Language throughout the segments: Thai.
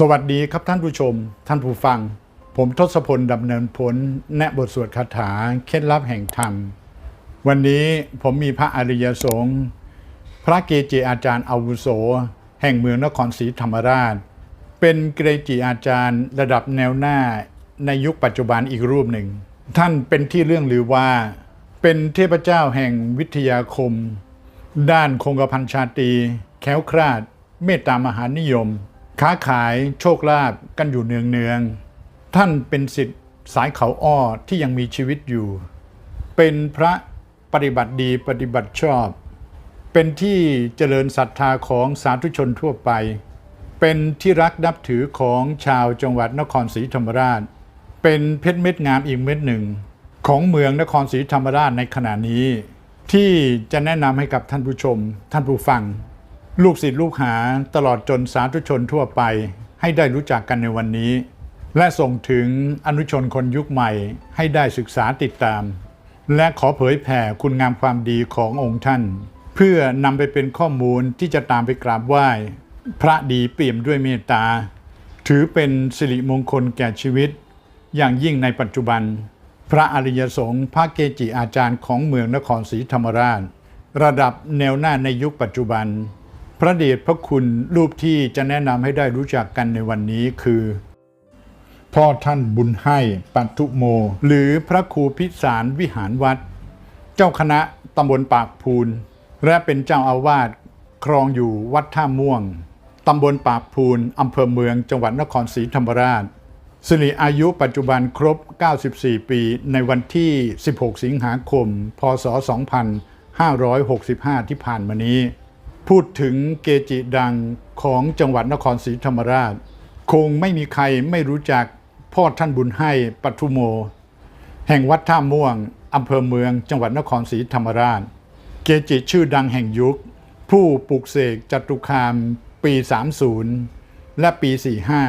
สวัสดีครับท่านผู้ชม ท่านผู้ฟัง ผมทศพลดำเนินผลแนะบทสวดคาถาเคล็ดลับแห่งธรรม วันนี้ผมมีพระอริยสงฆ์พระเกจิอาจารย์อาวุโส แห่งเมืองนครศรีธรรมราช เป็นเกจิอาจารย์ระดับแนวหน้าในยุคปัจจุบันอีกรูปหนึ่ง ท่านเป็นที่เรื่องลือว่า เป็นเทพเจ้าแห่งวิทยาคม ด้านคงกระพันชาตรีแค้วคลาด เมตตามหานิยม ค้าขายโชคลาภกันอยู่เนืองเนืองท่านเป็นสิทธิ์สายเขาอ้อที่ยังมีชีวิตอยู่ เป็นพระปฏิบัติดีปฏิบัติชอบ เป็นที่เจริญศรัทธาของสาธุชนทั่วไป เป็นที่รักนับถือของชาวจังหวัดนครศรีธรรมราช เป็นเพชรเม็ดงามอีกเม็ดหนึ่ง ของเมืองนครศรีธรรมราชในขณะนี้ ที่จะแนะนำให้กับท่านผู้ชม ท่านผู้ฟัง ลูกศิษย์ลูกหาตลอดจนสาธุชนทั่วไป ให้ได้รู้จักกันในวันนี้ และส่งถึงอนุชนคนยุคใหม่ ให้ได้ศึกษาติดตาม และขอเผยแผ่คุณงามความดีขององค์ท่าน เพื่อนำไปเป็นข้อมูลที่จะตามไปกราบไหว้ พระดีเปี่ยมด้วยเมตตา ถือเป็นสิริมงคลแก่ชีวิต อย่างยิ่งในปัจจุบัน พระอริยสงฆ์พระเกจิอาจารย์ของเมืองนครศรีธรรมราช ระดับแนวหน้าในยุคปัจจุบัน พระเดชพระคุณรูปที่จะแนะนำให้ได้รู้จักกันในวันนี้คือ พ่อท่านบุญให้ปัทุโม หรือพระครูพิสารวิหารวัด เจ้าคณะตำบลปากพูน และเป็นเจ้าอาวาสครองอยู่วัดท่าม่วงตำบลปากพูนอำเภอเมืองจังหวัดนครศรีธรรมราชสิริอายุปัจจุบันครบ 94 ปี ในวันที่ 16 สิงหาคม พศ 2565 ที่ผ่านมานี้ พูดถึงเกจิดังของจังหวัดนครศรีธรรมราช คงไม่มีใครไม่รู้จักพ่อท่านบุญให้ปัทุโม แห่งวัดท่าม่วงอำเภอเมืองจังหวัดนครศรีธรรมราช เกจิชื่อดังแห่งยุค ผู้ปลุกเสกจตุคามปี 30 และปี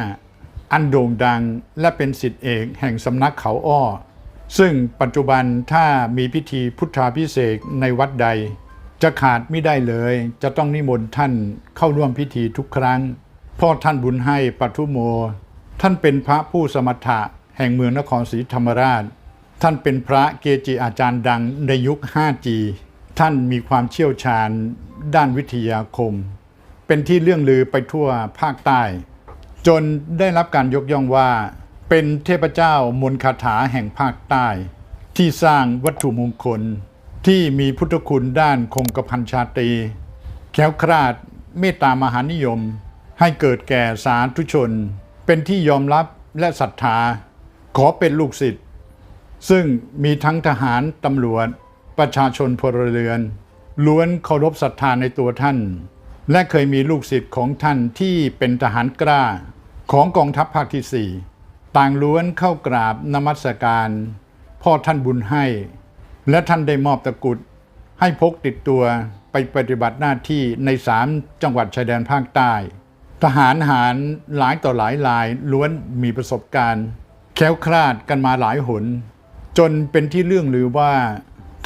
45 อันโด่งดังและเป็นสิทธิเอกแห่งสำนักเขาอ้อ ซึ่งปัจจุบันถ้ามีพิธีพุทธาพิเศษในวัดใด จะขาดไม่ได้เลย จะต้องนิมนต์ท่านเข้าร่วมพิธีทุกครั้งพ่อท่านบุญให้ปัทุโม ท่านเป็นพระผู้สมถะแห่งเมืองนครศรีธรรมราช ท่านเป็นพระเกจิอาจารย์ดังในยุค 5G ท่านมีความเชี่ยวชาญด้านวิทยาคม เป็นที่เรื่องลือไปทั่วภาคใต้ จนได้รับการยกย่องว่า เป็นเทพเจ้ามนคาถาแห่งภาคใต้ ที่สร้างวัตถุมงคล ที่มีพุทธคุณด้านคงกระพันชาตรี แคล้วคลาดเมตตามหานิยม ให้เกิดแก่สาธุชน เป็นที่ยอมรับและศรัทธา ขอเป็นลูกศิษย์ซึ่งมีทั้งทหารตำรวจ ประชาชนพลเรือน ล้วนเคารพศรัทธาในตัวท่าน และเคยมีลูกศิษย์ของท่านที่เป็นทหารกล้า ของกองทัพภาคที่4ต่างล้วนเข้ากราบนมัสการ พ่อท่านบุญให้ และท่านได้มอบตะกรุดให้พกติดตัวไปปฏิบัติหน้าที่ในสามจังหวัดชายแดนภาคใต้ ทหารหารหลายต่อหลายรายล้วนมีประสบการณ์ แค้วคลาดกันมาหลายหน จนเป็นที่เรื่องลือว่า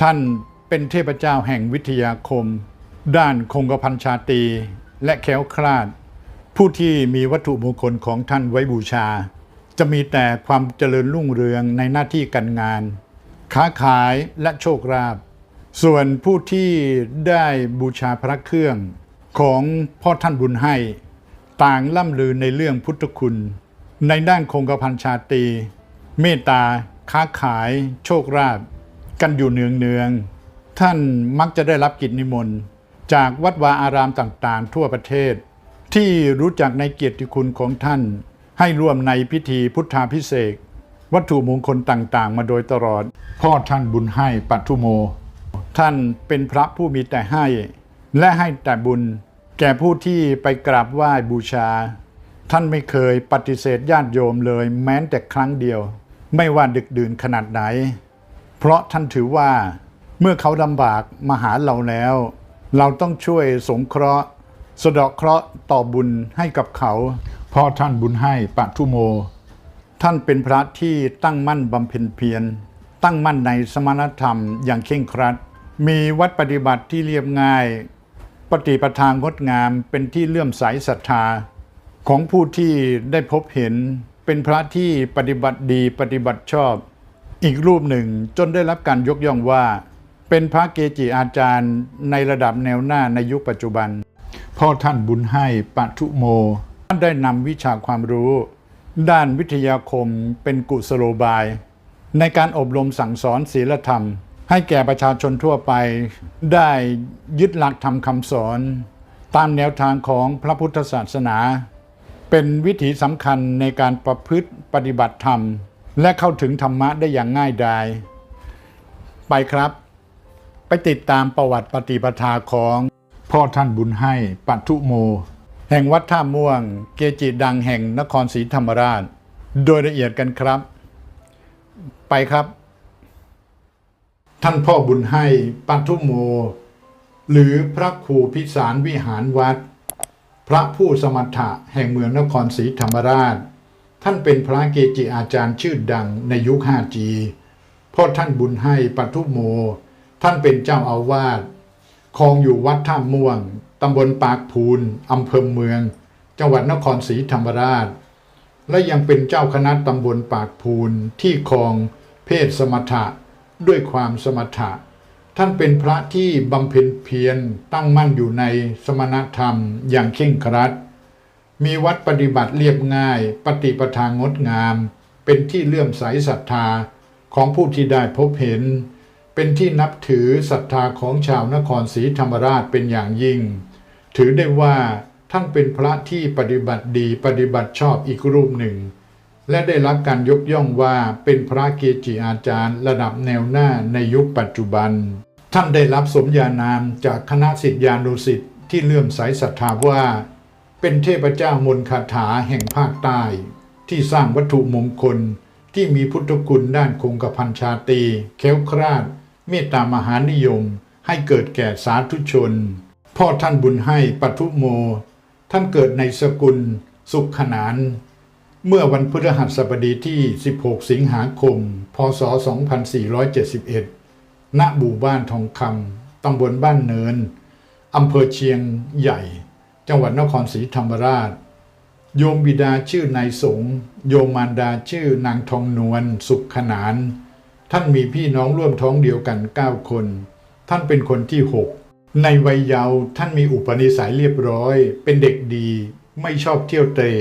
ท่านเป็นเทพเจ้าแห่งวิทยาคม ด้านคงกระพันชาตีและแค้วคลาด ผู้ที่มีวัตถุมงคลของท่านไว้บูชา จะมีแต่ความเจริญรุ่งเรืองในหน้าที่การงาน ค้าขายและโชคลาภส่วนผู้ที่ได้บูชาพระเครื่องของพ่อท่านบุญให้ ต่างล่ำลือในเรื่องพุทธคุณ ในด้านคงกระพันชาตรีเมตตา ค้าขาย โชคลาภกันอยู่เนืองเนืองๆท่านมักจะได้รับกิจนิมนต์ จากวัดวาอารามต่างๆ ทั่วประเทศ ที่รู้จักในเกียรติคุณของท่าน ให้ร่วมในพิธีพุทธาพิเศษ วัตถุมงคลต่างๆ มาโดยตลอด พ่อท่านบุญให้ปัทุโม ท่านเป็นพระผู้มีแต่ให้ และให้แต่บุญ แก่ผู้ที่ไปกราบไหว้บูชา ท่านไม่เคยปฏิเสธญาติโยมเลยแม้แต่ครั้งเดียว ไม่ว่าดึกดื่นขนาดไหน เพราะท่านถือว่า เมื่อเขาลำบากมาหาเราแล้ว เราต้องช่วยสงเคราะห์ สะดาะเคราะห์ต่อบุญให้กับเขาพ่อท่านบุญให้ปัทุโม ท่านเป็นพระที่ตั้งมั่นบำเพ็ญเพียร ตั้งมั่นในสมณธรรมอย่างเคร่งครัด มีวัดปฏิบัติที่เรียบง่าย ปฏิปทางงดงามเป็นที่เลื่อมใสศรัทธา ของผู้ที่ได้พบเห็น เป็นพระที่ปฏิบัติดีปฏิบัติชอบ อีกรูปหนึ่งจนได้รับการยกย่องว่า เป็นพระเกจิอาจารย์ในระดับแนวหน้าในยุคปัจจุบัน พ่อท่านบุญให้ปัทุโม ท่านได้นำวิชาความรู้ ด้านวิทยาคมเป็นกุศโลบาย ในการอบรมสั่งสอนศีลธรรม ให้แก่ประชาชนทั่วไป ได้ยึดหลักธรรมคำสอน ตามแนวทางของพระพุทธศาสนา เป็นวิถีสำคัญในการประพฤติปฏิบัติธรรม และเข้าถึงธรรมะได้อย่างง่ายดาย ไปครับ ไปติดตามประวัติปฏิปทาของพ่อท่านบุญให้ปัทุโม แห่งวัดท่าม่วง เกจิดังแห่งนครศรีธรรมราช โดยละเอียดกันครับ ไปครับ ท่านพ่อบุญให้ปัทุโม หรือพระครูพิสารวิหารวัด พระผู้สมถะแห่งเมืองนครศรีธรรมราช ท่านเป็นพระเกจิอาจารย์ชื่อดังในยุค 5G พ่อท่านบุญให้ปัทุโม ท่านเป็นเจ้าอาวาสคองอยู่วัดท่าม่วง ตำบลปากพูนอำเภอเมือง จังหวัดนครศรีธรรมราช และยังเป็นเจ้าคณะตำบลปากพูนที่ครองเพศสมถะด้วยความสมถะ ท่านเป็นพระที่บำเพ็ญเพียรตั้งมั่นอยู่ในสมณธรรมอย่างเคร่งครัด มีวัดปฏิบัติเรียบง่าย ปฏิปทางดงาม เป็นที่เลื่อมใสศรัทธาของผู้ที่ได้พบเห็น เป็นที่นับถือศรัทธาของชาวนครศรีธรรมราชเป็นอย่างยิ่ง ถือได้ว่าท่านเป็นพระที่ปฏิบัติดีปฏิบัติชอบอีกรูปหนึ่ง และได้รับการยกย่องว่าเป็นพระเกจิอาจารย์ ระดับแนวหน้าในยุคปัจจุบัน ท่านได้รับสมญานามจากคณะสิทธิานุสิทธิ์ที่เลื่อมใสศรัทธาว่า เป็นเทพเจ้ามนคาถาแห่งภาคใต้ ที่สร้างวัตถุมงคลที่มีพุทธคุณด้านคงกระพันชาตีแค้วคลาด เมตตามหานิยม ให้เกิดแก่สาธุชน พ่อท่านบุญให้ปัทุโม ท่านเกิดในสกุลสุขขนาน เมื่อวันพฤหัสบดีที่ 16 สิงหาคม พศ 2471ณหมู่บ้านทองคำตำบลบ้านเนินอำเภอเชียงใหญ่ จังหวัดนครศรีธรรมราช โยมบิดาชื่อนายสงฆ์โยมมารดาชื่อนางทองนวลสุขขนาน ท่านมีพี่น้องร่วมท้องเดียวกัน 9 คน ท่านเป็นคนที่ 6 ในวัยเยาว์ท่านมีอุปนิสัยเรียบร้อย เป็นเด็กดีไม่ชอบเที่ยวเตะ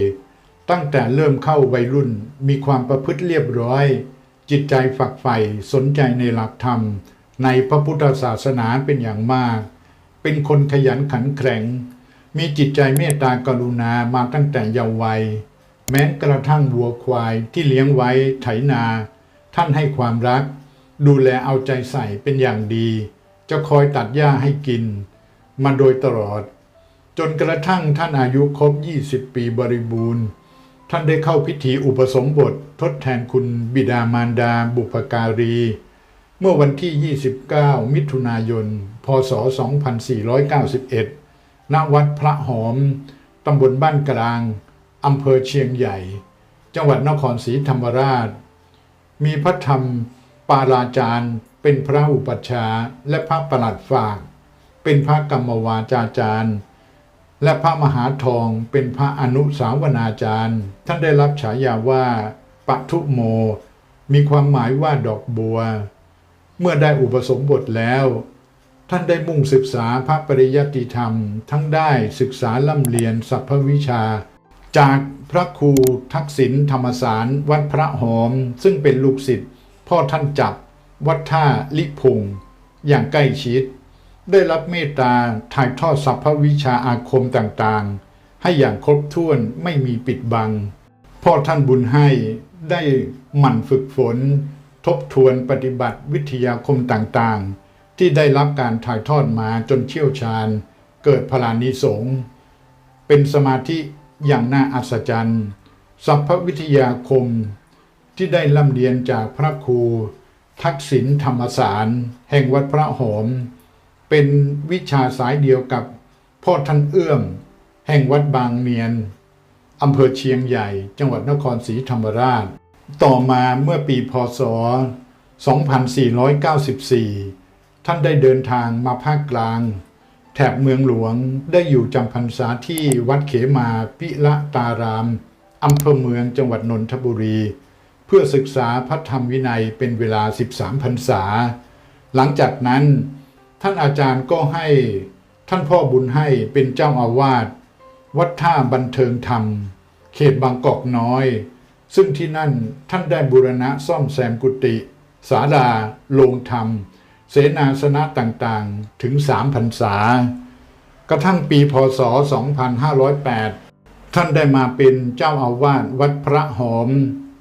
ตั้งแต่เริ่มเข้าวัยรุ่นมีความประพฤติเรียบร้อย จิตใจฝักใฝ่สนใจในหลักธรรม ในพระพุทธศาสนาเป็นอย่างมาก เป็นคนขยันขันแข็ง มีจิตใจเมตตากรุณามาตั้งแต่เยาว์วัย แม้กระทั่งวัวควายที่เลี้ยงไว้ไถนา ท่านให้ความรัก ดูแลเอาใจใส่เป็นอย่างดี จะคอยตัดหญ้าให้กิน มาโดยตลอด จนกระทั่งท่านอายุครบ 20 ปีบริบูรณ์ ท่านได้เข้าพิธีอุปสมบททดแทนคุณบิดามารดาบุพการี เมื่อวันที่ 29 มิถุนายน พศ 2491 ณ วัดพระหอม ตำบลบ้านกลาง อำเภอเชียงใหญ่ จังหวัดนครศรีธรรมราช มีพระธรรมปาราจารย์ เป็นพระอุปัชฌาย์และพระประหลัดฝาก เป็นพระกรรมวาจาจารย์ และพระมหาทองเป็นพระอนุสาวนาจารย์ ท่านได้รับฉายาว่าปทุโม มีความหมายว่าดอกบัว เมื่อได้อุปสมบทแล้ว ท่านได้มุ่งศึกษาพระปริยัติธรรม ทั้งได้ศึกษาล่ำเรียนสัพพวิชา จากพระครูทักษิณธรรมสารวัดพระหอม ซึ่งเป็นลูกศิษย์พ่อท่านจับ วัดท่าลิพงอย่างใกล้ชิด ได้รับเมตตาถ่ายทอดสัพพวิชาอาคมต่างๆ ให้อย่างครบถ้วนไม่มีปิดบัง พ่อท่านบุญให้ได้หมั่นฝึกฝน ทบทวนปฏิบัติวิทยาคมต่างๆ ที่ได้รับการถ่ายทอดมาจนเชี่ยวชาญ เกิดพลานิสงเป็นสมาธิอย่างน่าอัศจรรย์สัพพวิทยาคมที่ได้ล่ำเรียนจากพระครู ทักษิณธรรมสารแห่งวัดพระหอม เป็นวิชาสายเดียวกับพ่อท่านเอื้อม แห่งวัดบางเนียนอำเภอเชียงใหญ่ จังหวัดนครศรีธรรมราช ต่อมาเมื่อปีพศ 2494 ท่านได้เดินทางมาภาคกลาง แถบเมืองหลวงได้อยู่จำพรรษาที่วัดเขมาพิละตารามอำเภอเมืองจังหวัดนนทบุรี พื่อศึกษาพระธรรมวินัยเป็นเวลา 13พรรษา หลังจากนั้น ท่านอาจารย์ก็ให้ท่านพ่อบุญให้เป็นเจ้าอาวาสวัดท่าบันเทิงธรรม เขตบางกอกน้อย ซึ่งที่นั่นท่านได้บูรณะซ่อมแซมกุฏิศาลาโรงธรรม เสนาสนะต่างๆถึงสามพรรษา กระทั่งปีพศ 2508 ท่านได้มาเป็นเจ้าอาวาสวัดพระหอม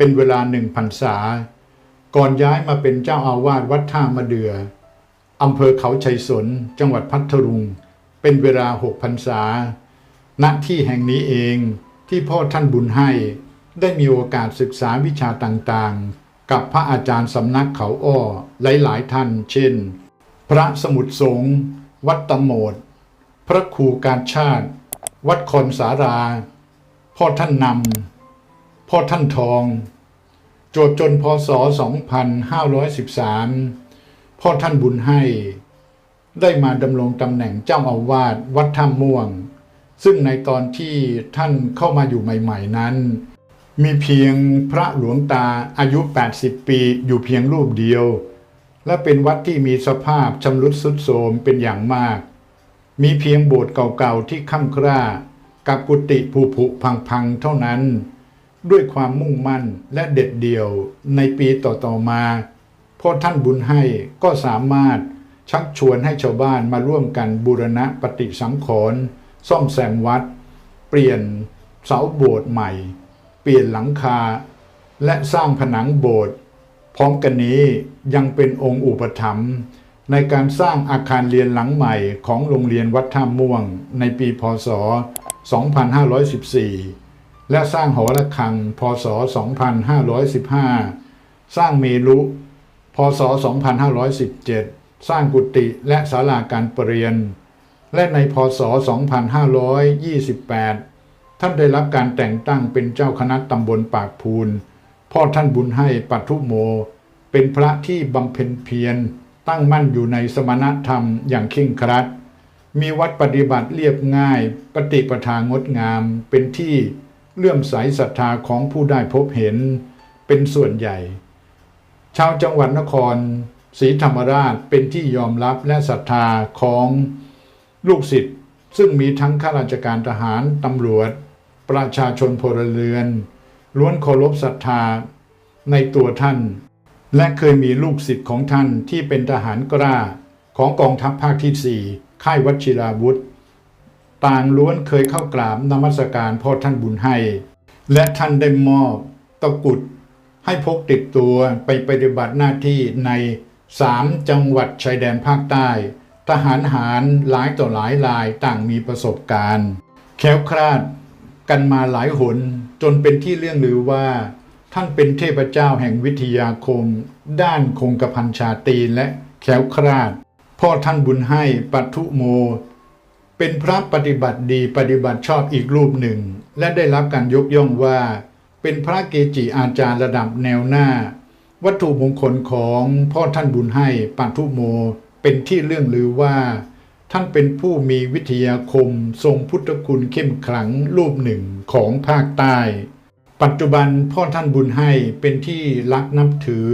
เป็นเวลาหนึ่งพรรษา ก่อนย้ายมาเป็นเจ้าอาวาสวัดท่ามะเดืออำเภอเขาชัยสน จังหวัดพัทลุง เป็นเวลาหกพรรษา ณ ที่แห่งนี้เองที่พ่อท่านบุญให้ ได้มีโอกาสศึกษาวิชาต่างๆ กับพระอาจารย์สำนักเขาอ้อหลายๆท่าน เช่น พระสมุทรสงฆ์วัดตะโมดพระครูการชาติ วัดคอนสารา พ่อท่านนำ พ่อท่านทอง โจทจนพศ 2513 พ่อท่านบุญให้ ได้มาดำรงตำแหน่งเจ้าอาวาสวัดท่าม่วง ซึ่งในตอนที่ท่านเข้ามาอยู่ใหม่ ๆ นั้น มีเพียงพระหลวงตาอายุ 80 ปีอยู่เพียงรูปเดียว และเป็นวัดที่มีสภาพชำรุดทรุดโทรมเป็นอย่างมาก มีเพียงโบสถ์เก่าๆที่ค่ำคร่ากับกุฏิผุผุพังๆเท่านั้น ด้วยความมุ่งมั่นและเด็ดเดี่ยวในปีต่อๆมาพ่อท่านบุญให้ก็สามารถชักชวนให้ชาวบ้านมาร่วมกันบูรณะปฏิสังขรณ์ซ่อมแซมวัด เปลี่ยนเสาโบสถ์ใหม่ เปลี่ยนหลังคา และสร้างผนังโบสถ์พร้อมกันนี้ยังเป็นองค์อุปถัมภ์ในการสร้างอาคารเรียนหลังใหม่ของโรงเรียนวัดท่าม่วงในปีพศ 2514 และสร้างหอระฆัง พศ 2515 สร้างเมรุพศ 2517 สร้างกุฏิและศาลาการประเรียน และในพศ 2528 ท่านได้รับการแต่งตั้งเป็นเจ้าคณะตำบลปากพูน พ่อท่านบุญให้ปัทุโม เป็นพระที่บำเพ็ญเพียร ตั้งมั่นอยู่ในสมณธรรมอย่างเคร่งครัด มีวัดปฏิบัติเรียบง่าย ปฏิปทางดงาม เป็นที่ เลื่อมใสศรัทธาของผู้ได้พบเห็นเป็นส่วนใหญ่ ชาวจังหวัดนครศรีธรรมราชเป็นที่ยอมรับและศรัทธาของลูกศิษย์ซึ่งมีทั้งข้าราชการทหารตำรวจ ประชาชนพลเรือน ล้วนเคารพศรัทธาในตัวท่าน และเคยมีลูกศิษย์ของท่านที่เป็นทหารกล้าของกองทัพภาคที่ 4 ค่ายวชิราวุธ ต่างล้วนเคยเข้ากราบนมัสการพ่อท่านบุญให้ และท่านได้มอบตะกุดให้พกติดตัวไปปฏิบัติหน้าที่ในสามจังหวัดชายแดนภาคใต้ ทหารหารหลายต่อหลายรายต่างมีประสบการณ์ แค้วคลาดกันมาหลายหน จนเป็นที่เรื่องลือว่า ท่านเป็นเทพเจ้าแห่งวิทยาคม ด้านคงกระพันชาตรีและแค้วคลาด พ่อท่านบุญให้ปัทุโม เป็นพระปฏิบัติดีปฏิบัติชอบอีกรูปหนึ่ง และได้รับการยกย่องว่า เป็นพระเกจิอาจารย์ระดับแนวหน้า วัตถุมงคลของพ่อท่านบุญให้ปัทุโม เป็นที่เรื่องลือว่า ท่านเป็นผู้มีวิทยาคมทรงพุทธคุณเข้มขลังรูปหนึ่งของภาคใต้ ปัจจุบันพ่อท่านบุญให้เป็นที่รักนับถือ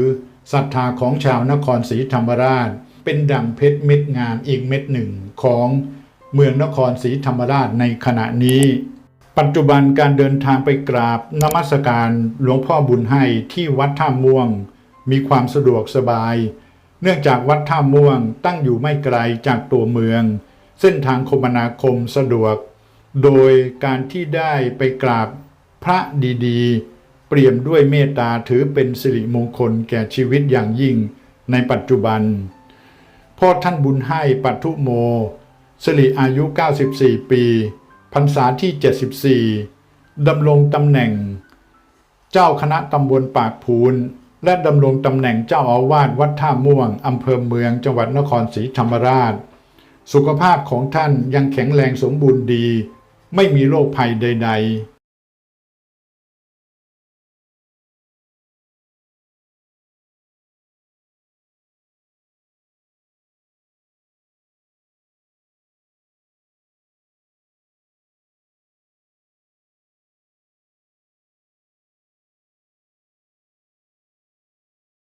ศรัทธาของชาวนครศรีธรรมราช เป็นดั่งเพชรเม็ดงามอีกเม็ดหนึ่งของ เมืองนครศรีธรรมราชในขณะนี้ ปัจจุบันการเดินทางไปกราบนมัสการหลวงพ่อบุญให้ที่วัดท่าม่วง มีความสะดวกสบาย เนื่องจากวัดท่าม่วงตั้งอยู่ไม่ไกลจากตัวเมือง เส้นทางคมนาคมสะดวก โดยการที่ได้ไปกราบพระดีๆ เปี่ยมด้วยเมตตาถือเป็นสิริมงคลแก่ชีวิตอย่างยิ่งในปัจจุบันพ่อท่านบุญให้ปัทุโม สิริอายุ 94 ปีพรรษาที่ 74ดำรงตำแหน่ง เจ้าคณะตำบลปากพูน และดำรงตำแหน่งเจ้าอาวาสวัดท่าม่วงอำเภอเมืองจังหวัดนครศรีธรรมราช สุขภาพของท่านยังแข็งแรงสมบูรณ์ดี ไม่มีโรคภัยใด ๆ